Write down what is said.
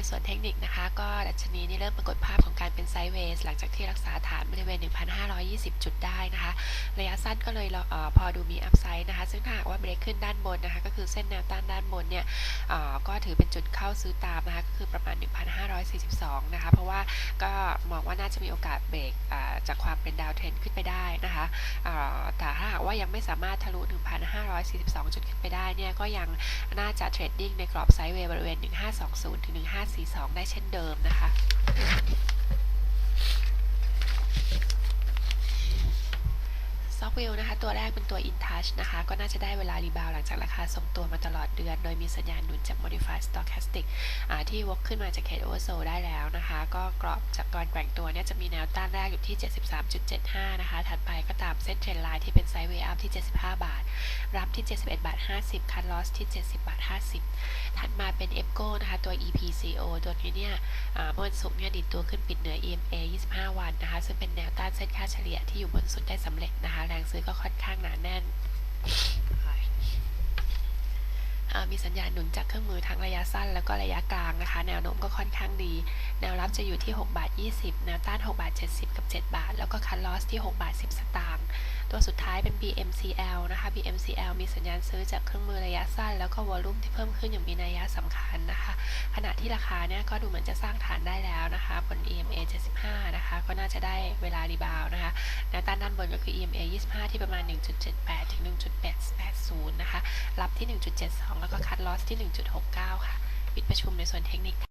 ในส่วนเทคนิคนะคะ ก็ดัชนีนี่เริ่มปรากฏภาพของการเป็นไซด์เวย์หลังจากที่รักษาฐานบริเวณ 1,520 จุดได้นะคะ ระยะสั้นก็เลยเออพอดูมีอัพไซด์นะคะ ซึ่งถ้าหากว่าเบรกขึ้นด้านบนนะคะ ก็คือเส้นแนวต้านด้านบนเนี่ยก็ถือเป็นจุดเข้าซื้อตามนะคะ ก็คือประมาณ 1,542 นะคะ เพราะว่าก็มองว่าน่าจะมีโอกาสเบรกจากความเป็นดาวเทรนขึ้นไปได้นะคะแต่ถ้าหากว่ายังไม่สามารถทะลุ 1,542 จุดขึ้นไปได้เนี่ยก็ยังน่าจะเทรดดิ้งในกรอบไซด์เวย์บริเวณ 1520ถึง842 ได้เช่นเดิมนะคะ ซอกวิลนะคะ ตัวแรกเป็นตัว InTouch นะคะ ก็น่าจะได้เวลารีบาวหลังจากราคาทรงตัวมาตลอดเดือน โดยมีสัญญาณหนุนจาก Modified Stochastic ที่วกขึ้นมาจาก Head Oversold ได้แล้วนะคะ ก็กรอบจากการแกว่งตัวเนี่ยจะมีแนวต้านแรกอยู่ที่ 73.75 นะคะ ถัดไปก็ตามเส้นเทรนไลน์ที่เป็นไซด์เวย์อัพที่ 75 บาท รับที่ 71 บาท 50 คันลอสที่ 70 บาท 50 ถัดมาเป็น EPCO นะคะ ตัว EPCO ตัวนี้เนี่ยเมื่อวันศุกร์เนี่ยดิดตัวขึ้นปิดเหนือ EMA 25 วันนะคะ ซึ่งเป็นแนวต้านเส้นค่าเฉลี่ยที่อยู่บนสุดได้สำเร็จนะคะ แรงซื้อก็ค่อนข้างหนาแน่น มีสัญญาณหนุนจากเครื่องมือทั้งระยะสั้นแล้วก็ระยะกลางนะคะ แนวโน้มก็ค่อนข้างดี แนวรับจะอยู่ที่6บาท20 แนวต้าน6บาท70 กับ 7 บาท แล้วก็คันลอสที่6บาท10 สตางค์ ตัวสุดท้ายเป็น BMCL นะคะ BMCL มีสัญญาณซื้อจากเครื่องมือระยะสั้น แล้วก็วอลลุ่มที่เพิ่มขึ้นอย่างมีนัยสำคัญนะคะ ขณะที่ราคาเนี่ยก็ดูเหมือนจะสร้างฐานได้แล้วนะคะบน EMA 75 นะคะ ก็น่าจะได้เวลารีบาวนะคะ ต้านด้านบนก็คือ EMA 25 ที่ประมาณ 1.78 ถึง1.880 นะคะ รับที่ 1.72 แล้วก็คัดลอสที่ 1.69 ค่ะ ปิดประชุมในส่วนเทคนิค